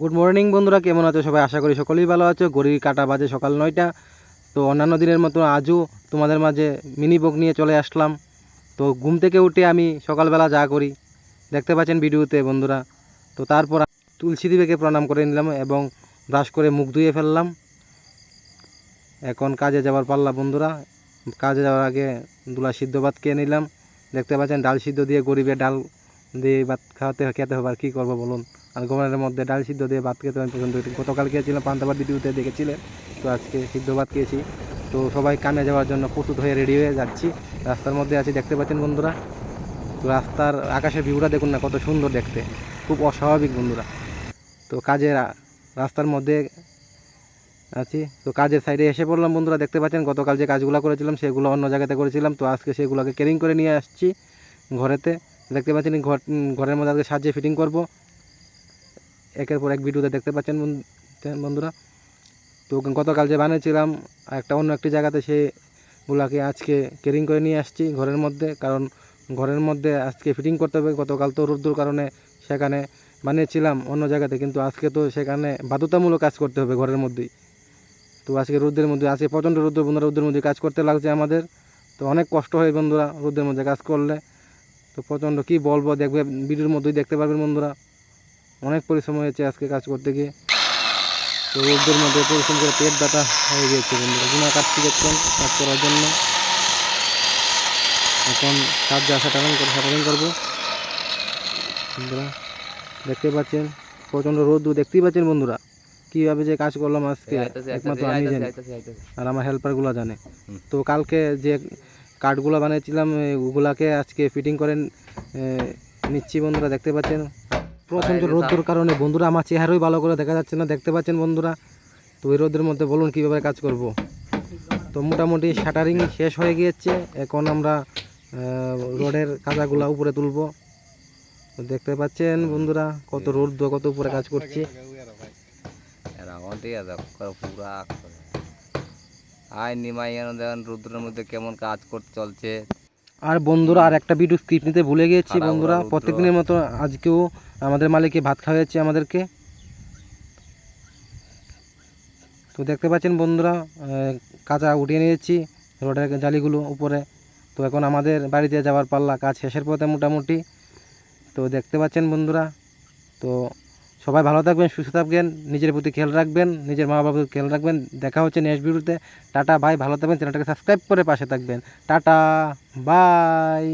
Good morning বন্ধুরা, কেমন আছো সবাই? আশা করি সকলেই ভালো আছো। ঘড়ির কাটা বাজে সকাল নয়টা। তো অন্যান্য দিনের মতো আজও তোমাদের মাঝে মিনি বক নিয়ে চলে আসলাম। তো ঘুম থেকে উঠে আমি সকালবেলা যা করি, দেখতে পাচ্ছেন ভিডিওতে বন্ধুরা। তো তারপর তুলসী দেবীকে প্রণাম করে নিলাম এবং ব্রাশ করে মুখ ধুয়ে ফেললাম। এখন কাজে যাওয়ার পাল্লা বন্ধুরা। কাজে যাওয়ার আগে দুলা সিদ্ধ ভাত খেয়ে নিলাম। দেখতে পাচ্ছেন ডাল সিদ্ধ দিয়ে গরিবের ডাল দিয়ে ভাত খাওয়াতে খেতে হবে আর কী করব বলুন। আর গমের মধ্যে ডাল সিদ্ধ দিয়ে ভাত খেতে আমি পছন্দ করি গতকাল খেয়েছিলাম পান্তাভাত ভিডিওতে দেখেছিলেন তো আজকে সিদ্ধ ভাত খেয়েছি। তো সবাই কানে যাওয়ার জন্য প্রস্তুত হয়ে রেডি হয়ে যাচ্ছি। রাস্তার মধ্যে আছি, দেখতে পাচ্ছেন বন্ধুরা? তো রাস্তার আকাশের ভিউটা দেখুন না, কত সুন্দর দেখতে। খুব অস্বাভাবিক বন্ধুরা। তো কাজের রাস্তার মধ্যে আছি। তো কাজের সাইডে এসে পড়লাম বন্ধুরা, দেখতে পাচ্ছেন? গতকাল যে কাজগুলো করেছিলাম, সেগুলো অন্য জায়গাতে করেছিলাম। তো আজকে সেগুলোকে কেরিং করে নিয়ে আসছি ঘরেতে। দেখতে পাচ্ছেন ঘর ঘরের মধ্যে আজকে সাজিয়ে ফিটিং করব। একের পর এক ভিডিওতে দেখতে পাচ্ছেন বন্ধুরা। তো গতকাল যে বানিয়েছিলাম একটা অন্য একটি জায়গাতে সেগুলাকে আজকে কেরিং করে নিয়ে আসছি ঘরের মধ্যে, কারণ ঘরের মধ্যে আজকে ফিটিং করতে হবে। গতকাল তো রোদ্দুর কারণে সেখানে বানিয়েছিলাম, অন্য জায়গাতে, কিন্তু আজকে তো সেখানে বাধ্যতামূলক কাজ করতে হবে ঘরের মধ্যেই। তো আজকে রোদের মধ্যে, আজকে প্রচণ্ড রোদ্র বন্ধুরা রোদের মধ্যে কাজ করতে লাগছে আমাদের। তো অনেক কষ্ট হয় বন্ধুরা রোদের মধ্যে কাজ করলে। তো প্রচণ্ড কী বলব, দেখবে, ভিডিওর মধ্যেই দেখতে পারবেন বন্ধুরা। অনেক পরিশ্রম হয়েছে আজকে কাজ করতে গিয়ে। তো রোদের মধ্যে পরিশ্রম করে পেট ব্যথা হয়ে গিয়েছে বন্ধুরা। গুণা কাটছি দেখছেন কাজ করার জন্য এখন কাজ যা সেটারিং করে সেটারিং করব। বন্ধুরা দেখতে পাচ্ছেন প্রচণ্ড রোদ দেখতেই পাচ্ছেন বন্ধুরা কীভাবে যে কাজ করলাম আজকে একমাত্র আমি জানি। আর আমার হেল্পারগুলো জানে। তো কালকে যে কাঠগুলো বানিয়েছিলাম ওগুলাকে আজকে ফিটিং করে এ, নিচ্ছি বন্ধুরা দেখতে পাচ্ছেন। প্রচণ্ড রোদ্দুর কারণে। বন্ধুরা আমার চেহারাই ভালো করে দেখা যাচ্ছে না দেখতে পাচ্ছেন বন্ধুরা? তো ওই রোদের মধ্যে বলুন কীভাবে কাজ করব। তো মোটামুটি শাটারিং শেষ হয়ে গিয়েছে। এখন আমরা রোডের কাঁচাগুলা উপরে তুলবো। দেখতে পাচ্ছেন বন্ধুরা কত রোদ কত উপরে কাজ করছি। আয় নিমাই দেখেন রুদ্রের মধ্যে কেমন কাজ করতে চলছে। আর বন্ধুরা আর একটা ভিডিও স্ক্রিপ্ট নিতে ভুলে গিয়েছি বন্ধুরা। প্রত্যেকদিনের মতো আজকেও আমাদের মালিকে ভাত খাওয়াচ্ছে আমাদেরকে। তো দেখতে পাচ্ছেন বন্ধুরা কাঁচা উঠিয়ে নিয়েছি রোডের জালিগুলো উপরে। তো এখন আমাদের বাড়িতে যাওয়ার পাল্লা কাজ শেষের পথে মোটামুটি। তো দেখতে পাচ্ছেন বন্ধুরা তো সবাই ভালো থাকবেন, সুস্থ থাকবেন, নিজের প্রতি খেয়াল রাখবেন, নিজের মা বাবার প্রতি খেয়াল রাখবেন। দেখা হচ্ছে নেক্সট ভিডিওতে টাটা, ভাই, ভালো থাকবেন চ্যানেলটাকে সাবস্ক্রাইব করে পাশে থাকবেন। Tata bye